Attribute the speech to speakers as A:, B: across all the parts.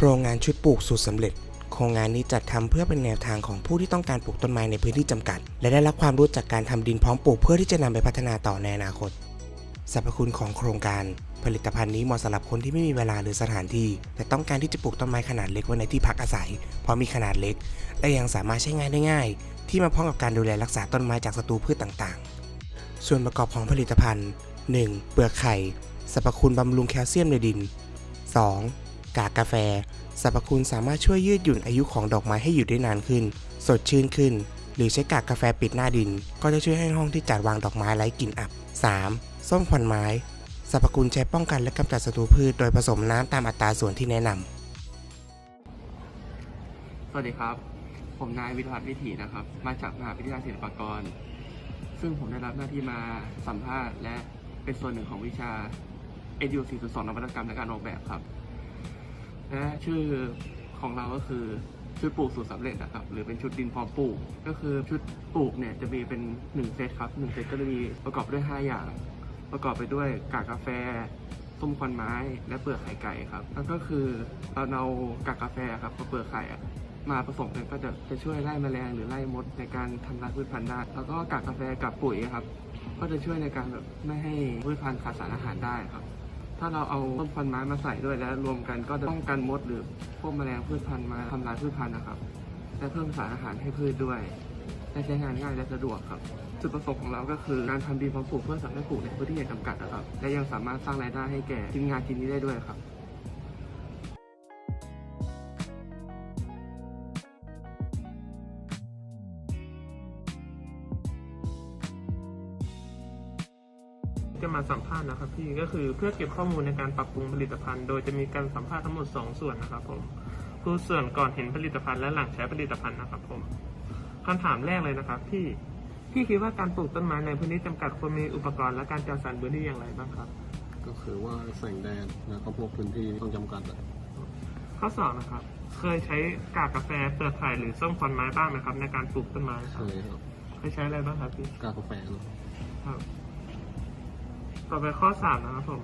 A: โครงงานชุดปลูกสูตรสำเร็จ โครงงานนี้จัดทำเพื่อเป็นแนวทางของผู้ที่ต้องการปลูกต้นไม้ในพื้นที่จำกัด และได้รับความรู้จากการทำดินพร้อมปลูกเพื่อที่จะนำไปพัฒนาต่อในอนาคตสรรพคุณของโครงการ ผลิตภัณฑ์นี้เหมาะสำหรับคนที่ไม่มีเวลาหรือสถานที่ แต่ต้องการที่จะปลูกต้นไม้ขนาดเล็กไว้ในที่พักอาศัย เพราะมีขนาดเล็ก และยังสามารถใช้งานได้ง่าย ที่มาพร้อมกับการดูแลรักษาต้นไม้จากศัตรูพืชต่างๆ ส่วนประกอบของผลิตภัณฑ์ 1. เปลือกไข่สรรพคุณบำรุงแคลเซียมในดิน 2. กากกาแฟสรรพคุณสามารถช่วยยืดหยุ่นอายุของดอกไม้ให้อยู่ได้นานขึ้น สดชื่นขึ้น หรือใช้กากกาแฟปิดหน้าดิน ก็จะช่วยให้ห้องที่จัดวางดอกไม้ไร้กลิ่นอับ 3. ส้มควันไม้สรรพคุณใช้ป้องกันและกำจัดศัตรูพืชโดยผสมน้ำตามอัตราส่วนที่แนะนำ
B: สวัสดีครับ ผมนายวิทยวัฒน์วิถีนะครับ มาจากมหาวิทยาลัยศิลปากร ซึ่งผมได้รับหน้าที่มาสัมภาษณ์และเป็นส่วนหนึ่งของวิชา EDU 4.2นวัตกรรมและการออกแบบครับ และชื่อของเราก็คือชุดปลูกสูตรสำเร็จนะครับ หรือเป็นชุดดินพร้อมปลูก ก็คือชุดปลูกเนี่ยจะมีเป็นหนึ่งเซตครับหนึ่งเซตก็จะมีประกอบด้วย 5 อย่าง ประกอบไปด้วยกากกาแฟส้มควันไม้ และเปลือกไข่ไก่ครับ แล้วก็คือเราเอากากกาแฟครับกับเปลือกไข่อะมาผสมกันก็จะจะช่วยไล่แมลงหรือไล่มดในการทำลายพืชพันธุ์ได้ แล้วก็กากกาแฟกับปุ๋ยครับ ก็จะช่วยในการแบบไม่ให้พืชพันธุ์ขาดสารอาหารได้ครับ ถ้าเราเอาต้นพันไม้มาใส่ด้วยแล้วรวมกันก็จะป้องกันมดหรือพวกแมลงพืชพันธุ์มาทำลายพืชพันธุ์นะครับ และเพิ่มสารอาหารให้พืชด้วยและใช้งานง่ายและสะดวกครับ จุดประสงค์ของเราก็คือการทำดินพร้อปลูกเพื่อสำหรับปลูกในพื้นที่จำกัดนะครับ และยังสามารถสร้างรายได้ให้แก่ทีมงานทีมนี้ได้ด้วยครับ
C: จะมาสัมภาษณ์นะครับพี่ก็คือเพื่อเก็บข้อมูลในการปรับปรุงผลิตภัณฑ์ โดยจะมีการสัมภาษณ์ทั้งหมด 2 ส่วนนะครับผมคือส่วนก่อนเห็นผลิตภัณฑ์และหลังใช้ผลิตภัณฑ์นะครับผมคำถามแรกเลยนะครับพี่พี่คิดว่าการปลูกต้นไม้ในพื้นที่จำกัดควรมีอุปกรณ์และการจัดสรรพื้นที่อย่างไรบ้างครับ
D: ก็คือว่าแสงแดดแล้วก็พวกพื้นที่ต้องจำกัดอะ
C: ข้อสองนะครับ เคยใช้กากกาแฟเปลือกไข่หรือส้มควันไม้บ้างไหมครับ ในการปลูกต้นไม้ค
D: เครับยครับ
C: เคยใช้อะไรบ้างครับพี่
D: กากาแฟเนอะ
C: ครับ ต่อไปข้อสามนะครับผม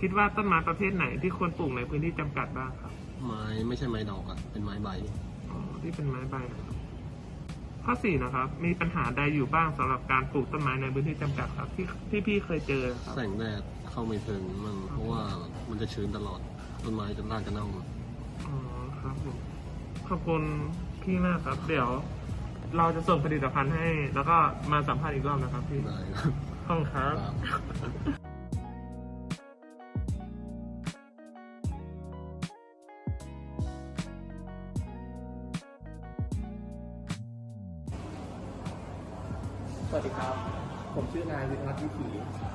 C: คิดว่าต้นไม้ประเภทไหนที่ควรปลูกในพื้นที่จำกัดบ้างครับ
D: ไม้ไม่ใช่ไม้ดอกอะเป็นไม้ใบ
C: อ๋อที่เป็นไม้ใบนะครับข้อสี่นะครับ มีปัญหาใดอยู่บ้างสำหรับการปลูกต้นไม้ในพื้นที่จำกัดครับ ที่ที่พี่เคยเจอครับ
D: แสงแดดเข้าไม่ถึงมันเพราะว่ามันจะชื้นตลอดต้นไม้จะรากจะเน่าหมด
C: อ๋อครับผมขอบคุณพี่มากครับ เดี๋ยวเราจะส่งผลิตภัณฑ์ให้ แล้วก็มาสัมภาษณ์อีกรอบนะครับพี่
D: ได้ครับ
C: ขอบคุณครับ
D: ครับ
B: วัสดีครับ ผมชื่อนายวิทยวัฒน์วิถี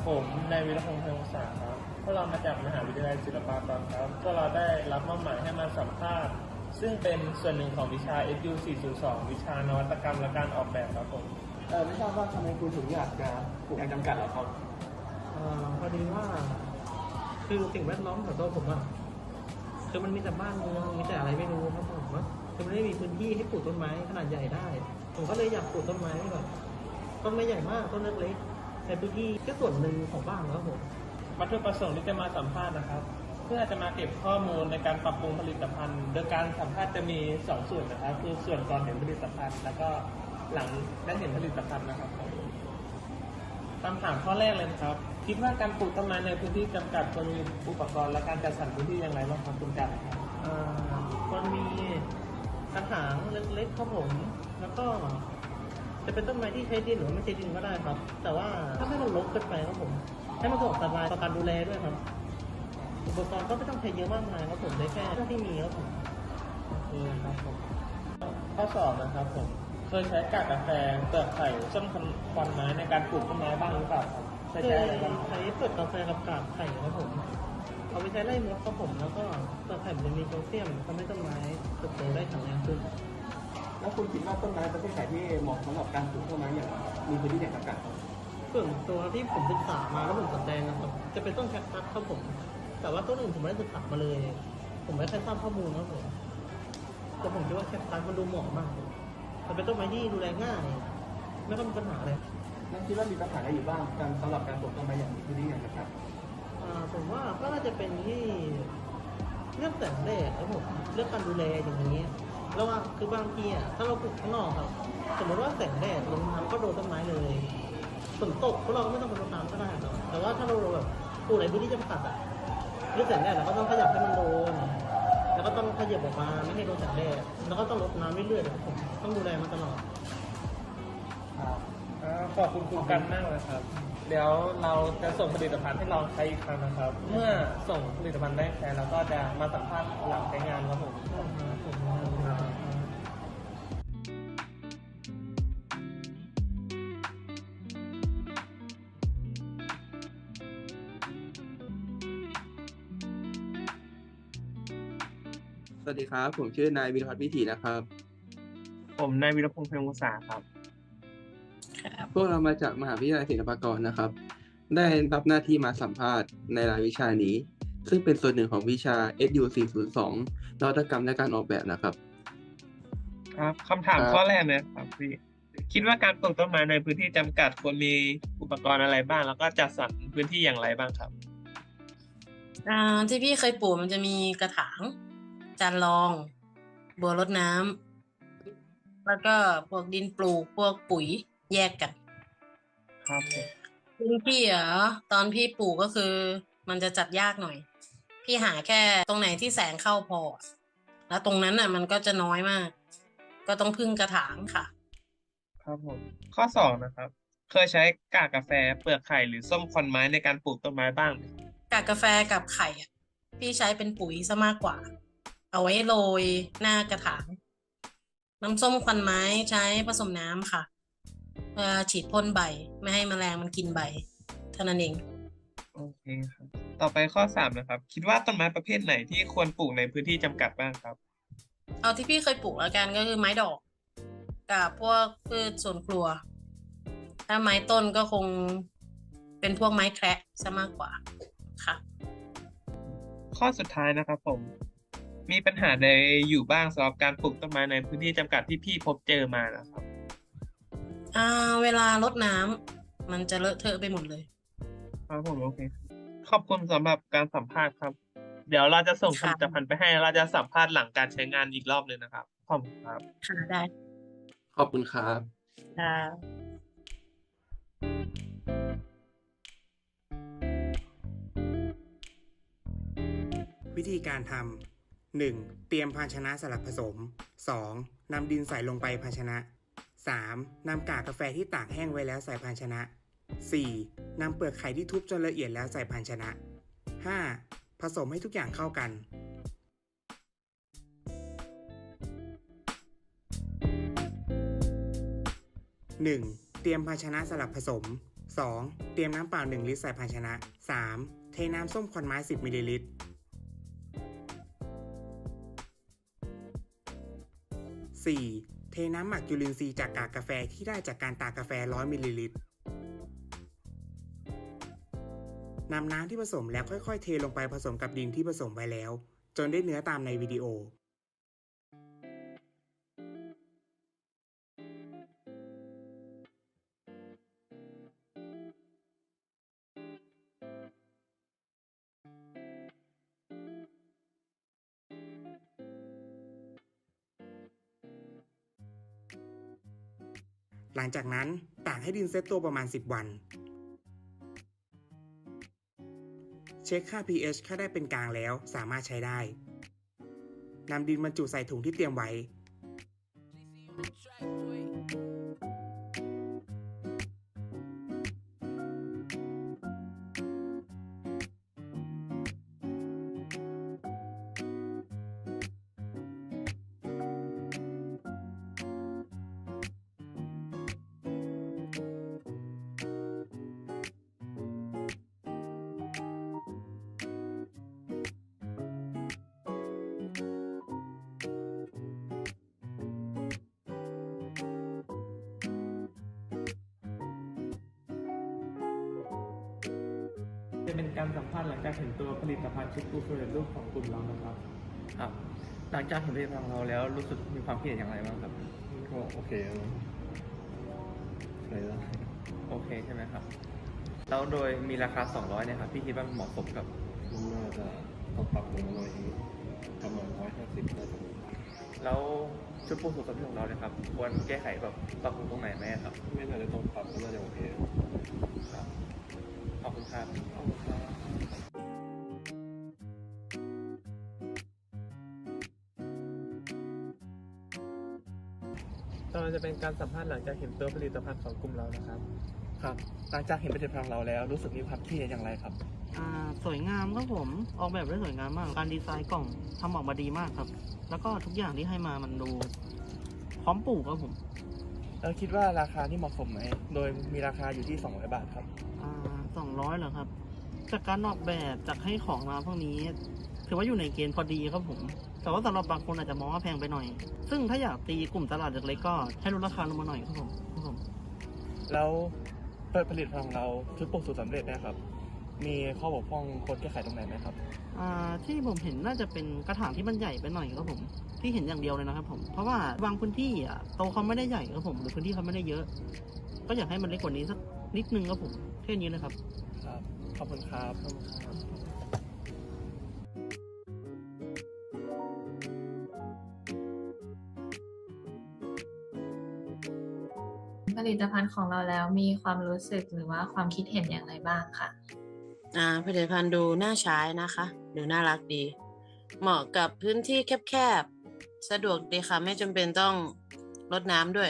C: ผมนายวิรพงษ์เทวศาสตร์ครับพวกเรามาจากมหาวิทยาลัยศิลปากรครับพวกเราได้รับมอบหมายให้มาสัมภาษณ์ ซึ่งเป็นส่วนหนึ่งของวิชา SU 402 วิชานวัตกรรมและการออกแบบครับผม
B: เออไม่ทราบว่าทำไมคุณถึงอยากจะปลูกอย่างจำกัดเหรอครับ
E: เอ่อพอดีว่า คือสิ่งแวดล้อมของตัวผมอะคือมันมีแต่บ้านเมืองมีแต่อะไรไม่รู้ครับผมว่าคือมันไม่มีพื้นที่ให้ปลูกต้นไม้ขนาดใหญ่ได้ ผมก็เลยอยากปลูกต้นไม้แบบ ต้นไม่ใหญ่มากต้นเล็กๆในพื้นที่แค่ส่วนหนึ่งของบ้านครับผม
C: วัตถุประสงค์ที่จะมาสัมภาษณ์นะครับ เพื่อจะมาเก็บข้อมูลในการปรับปรุงผลิตภัณฑ์ โดยการสัมภาษณ์จะมี 2 ส่วนนะครับ คือส่วนก่อนเห็นผลิตภัณฑ์ แล้วก็หลังได้เห็นผลิตภัณฑ์นะครับคำถามข้อแรกเลยนะครับ คิดว่าการปลูกต้นไม้ในพื้นที่จำกัดควรมีอุปกรณ์และการจัดสรรพื้นที่อย่างไรบ้างครับคุณกันครับ
E: เอ่อมันมีกระถางเล็กๆครับผมแล้วก็ จะเป็นต้นไม้ที่ใช้ดินหรือไม่ใช้ดินก็ได้ครับ แต่ว่าถ้าไม่มันรกเกินไปครับผม ให้มันสะดวกสบายต่อการดูแลด้วยครับ อุปกรณ์ก็ไม่ต้องใช้เยอะมากมายครับผมได้แค่เท่าที่มีครับผม
C: โอเคครับผมข้อสอบนะครับผม เคยใช้กากกาแฟเปลือกไข่ส้มควันไม้ในการปลูกต้นไม้บ้างหรือเปล่าครับเคยใช้อะไรบ้าง
E: ใช้เปลือกกาแฟกับกากไข่ครับผมเอาไปใช้ไล่มดครับผมแล้วก็เปลือกไข่มันจะมีแคลเซียมทำให้ต้นไม้เติบโตได้แข็งแรงขึ้น
B: แล้วคุณคิดว่าต้นไม้ประเภทไหนที่เหมาะสำหรับการปลูกต้นไม้อย่างมีพื้นที่อย่างจำกัดครับ
E: ส่วนตัวที่ผมศึกษามาแล้วผมสนใจนะครับจะเป็นต้นแคคตัสครับผม แต่ว่าต้นอื่นผมไม่ได้ศึกษามาเลย ผมไม่ค่อยทราบข้อมูลครับผมแต่ผมคิดว่าแคคตัสมันดูเหมาะมากมันเป็นต้นไม้ที่ดูแลง่าย ไม่ต้องมีปัญหาเลย
B: แล้วคิดว่ามีปัญหาอะไรอยู่บ้างการสำหรับการปลูกต้นไม้อย่างมีพื้นที่อย่างจำกัด
E: อ่าผมว่าก็น่าจะเป็นที่ทเรื่องแสงแดดครับผมเรื่องการดูแลอย่างนี้ แล้วว่าคือบางทีอะถ้าเราปลูกข้างนอกครับ สมมติว่าแสงแดดลงน้ำก็โดนต้นไม้เลยฝนตกพวกเราก็ไม่ต้องไปรดน้ำก็ได้หรอกแต่ว่าถ้าเราแบบปลูกในพื้นที่จำกัดอะเรื่องแสงแดดเราก็ต้องขยับให้มันโดนแล้วก็ต้องขยับออกมาไม่ให้โดนแสงแดดแล้วก็ต้องรดน้ำเรื่อยๆผมต้องดูแลมันตลอด
C: ขอบคุณครูกันมากเลยครับ เดี๋ยวเราจะส่งผลิตภัณฑ์ให้ลองใช้อีกครั้งนะครับ เมื่อส่งผลิตภัณฑ์ได้ใช้เราก็จะมาสัมภาษณ์หลังใช้งานครับผมครับ
F: สวัสดีครับ ผมชื่อนายวิรพัฒน์วิถีนะครับ
C: ผมนายวิรพงษ์เพ็งอุตสาหครับ
F: พวกเรามาจากมหาวิทยาลัยศิลปากรนะครับ ได้รับหน้าที่มาสัมภาษณ์ในรายวิชานี้ ซึ่งเป็นส่วนหนึ่งของวิชา SU 402นวัตกรรมและการออกแบบนะครับ
C: ครับคำถาม
F: ครับ
C: ข้อแรกเลยครับพี่คิดว่าการปลูกต้นไม้ในพื้นที่จำกัดควรมีอุปกรณ์อะไรบ้าง แล้วก็จัดสรรพื้นที่อย่างไรบ้างครับ
G: อ่าที่พี่เคยปลูกมันจะมีกระถาง จานรอง บัวรดน้ำแล้วก็พวกดินปลูกพวกปุ๋ยแยกกัน
C: ครับผม
G: ซึ่งพี่เหรอตอนพี่ปลูกก็คือ มันจะจัดยากหน่อย พี่หาแค่ตรงไหนที่แสงเข้าพอ แล้วตรงนั้นน่ะ มันก็จะน้อยมาก ก็ต้องพึ่งกระถางค่ะ
C: ครับผมข้อสองนะครับ เคยใช้กากกาแฟเปลือกไข่หรือส้มควันไม้ในการปลูกต้นไม้บ้างไหม
G: กากกาแฟกับไข่อะพี่ใช้เป็นปุ๋ยซะมากกว่า เอาไว้โรยหน้ากระถางน้ำส้มควันไม้ใช้ผสมน้ำค่ะเพื่อ ฉีดพ่นใบ ไม่ให้แมลงมันกินใบเท่านั้นเอง
C: โอเคครับ ต่อไปข้อสามนะครับ คิดว่าต้นไม้ประเภทไหนที่ควรปลูกในพื้นที่จำกัดบ้างครับ
G: เอาที่พี่เคยปลูกแล้วกันก็คือไม้ดอก กับพวกพืชสวนครัว ถ้าไม้ต้นก็คงเป็นพวกไม้แคระซะมากกว่าค่ะ
C: ข้อสุดท้ายนะครับผม มีปัญหาใดอยู่บ้างสำหรับการปลูกต้นไม้ในพื้นที่จำกัดที่พี่พบเจอมานะครับ
G: อ่าเวลารดน้ำมันจะเลอะเทอะไปหมดเลย
C: ครับผมโอเค ขอบคุณสำหรับการสัมภาษณ์ครับ เดี๋ยวเราจะส่งผ
G: ค่ะ
C: ลิตภัณฑ์ไปให้เราจะสัมภาษณ์หลังการใช้งานอีกรอบหนึ่งนะครับ ขอบคุณครับ
G: ค่ะได้
F: ขอบคุณครับ
G: ค่ะ
H: วิธีการทำ 1. เตรียมภาชนะสลับผสม 2. นำดินใส่ลงไปภาชนะ 3. นำกากกาแฟที่ตากแห้งไว้แล้วใส่ภาชนะ 4. นำเปลือกไข่ที่ทุบจนละเอียดแล้วใส่ภาชนะ 5. ผสมให้ทุกอย่างเข้ากัน 1. เตรียมภาชนะสลับผสม 2. เตรียมน้ำเปล่า 1 ลิตรใส่ภาชนะ 3. เทน้ำส้มควันไม้ 10 มิลลิลิตร 4. เทน้ำหมักจุลินทรีย์จากกากกาแฟที่ได้จากการตากกาแฟ 100 มิลลิลิตรนำน้ำที่ผสมแล้วค่อยๆ เทลงไปผสมกับดินที่ผสมไว้แล้ว จนได้เนื้อตามในวิดีโอ หลังจากนั้นตากให้ดินเซตตัวประมาณ 10 วัน เช็คค่า pH ค่าได้เป็นกลางแล้วสามารถใช้ได้นำดินบรรจุใส่ถุงที่เตรียมไว้
C: จะเป็นการสัมภาษณ์หลังจากเห็นตัวผลิตภัณฑ์ชุดกูเฟอร์รูปของกลุ่มเรานะครับ
F: ครับ หลังจากเห็นผลิตภัณฑ์ของเราแล้วรู้สึกมีความคิดเห็นอย่างไรบ้างครับ
D: ก็โอเคนะใช้ได้
F: โอเคใช่ไหมครับ แล้วโดยมีราคา 200เนี่ยครับพี่คิดว่าเหมาะสมกับ
D: มันน่าจะต้องปรับลงมาหน่อยนึงประมาณร้อยห้าสิบได้
I: แล้วชุดปรุงสุกสำเร็จของเราเนี่ยครับควรแก้ไขแบบปรับปรุงตรงไหนไหมครับ
D: ไม่น่าจะต้องปรับก็น่าจะโอเค
I: ครับ ขอบคุณครับ
C: ต่อมาจะเป็นการสัมภาษณ์หลังจากเห็นตัวผลิตภัณฑ์ของกลุ่มเรานะครับ
F: ครับ หลังจากเห็นผลิตภัณฑ์ของเราแล้วรู้สึกมีความคิดเห็นอย่างไรครับ
J: อ่าสวยงามครับผม ออกแบบได้สวยงามมาก การดีไซน์กล่องทำออกมาดีมากครับ แล้วก็ทุกอย่างที่ให้มามันดู พร้อมปลูกครับผม
F: แล้วคิดว่าราคาที่เหมาะสมไหม โดยมีราคาอยู่ที่ 200 บาทครับ
J: อ่า สองร้อยเหรอครับ จากการออกแบบจากให้ของมาพวกนี้ ถือว่าอยู่ในเกณฑ์พอดีครับผม แต่ว่าสำหรับบางคนอาจจะมองว่าแพงไปหน่อย ซึ่งถ้าอยากตีกลุ่มตลาดเล็กๆก็ให้ลดราคาลงมาหน่อยครับผมครับผม
F: แล้วเปิดผลิตภัณฑ์ของเราชุดปลูกสูตรสำเร็จนะครับ มีข้อบกพร่องควรแก้ไขตรงไหนไหมครับ
J: ที่ผมเห็นน่าจะเป็นกระถางที่มันใหญ่ไปหน่อยครับผมที่เห็นอย่างเดียวเลยนะครับผมเพราะว่าบางพื้นที่อะโตเขาไม่ได้ใหญ่ครับผมหรือพื้นที่เขาไม่ได้เยอะ ก็อยากให้มันเล็กกว่านี้สักนิดนึงครับผมแค่นี้เลยครับ
F: ครับขอบคุณครับ
K: ผลิตภัณฑ์ของเราแล้วมีความรู้สึกหรือว่าความคิดเห็นอย่างไรบ้างค่ะ
L: อ่าผลิตภัณฑ์ดูน่าใช้นะคะ ดูน่ารักดี เหมาะกับพื้นที่แคบๆ สะดวกดีค่ะ ไม่จำเป็นต้องรดน้ำด้วย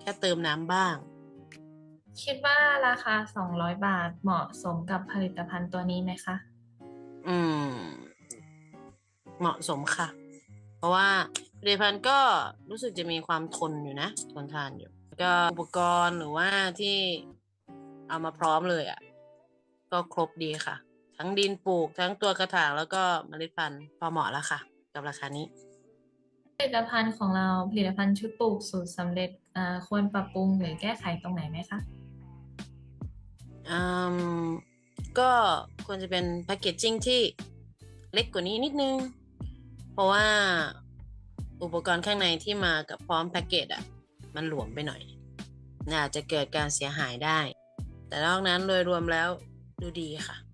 L: แค่เติมน้ำบ้าง
K: คิดว่าราคา 200 บาทเหมาะสมกับผลิตภัณฑ์ตัวนี้ไหมคะ
L: อืม เหมาะสมค่ะ เพราะว่าผลิตภัณฑ์ก็รู้สึกจะมีความทนอยู่นะ ทนทานอยู่ ก็อุปกรณ์หรือว่าที่เอามาพร้อมเลยอะ่ะ ก็ครบดีค่ะ ทั้งดินปลูกทั้งตัวกระถางแล้วก็เมล็ดพันธุ์พอเหมาะแล้วค่ะ กับราคานี้
K: ผลิตภัณฑ์ของเราผลิตภัณฑ์ชุดปลูกสูตรสำเร็จอ่าควรปรับปรุงหรือแก้ไขตรงไหนไหมคะ
L: อืมก็ควรจะเป็นแพคเกจจิ้งที่เล็กกว่านี้นิดนึง เพราะว่าอุปกรณ์ข้างในที่มากับพร้อมแพ็กเกจอะ มันหลวมไปหน่อยน่าจะเกิดการเสียหายได้ แต่นอกนั้นโดยรวมแล้ว ดูดีค่ะ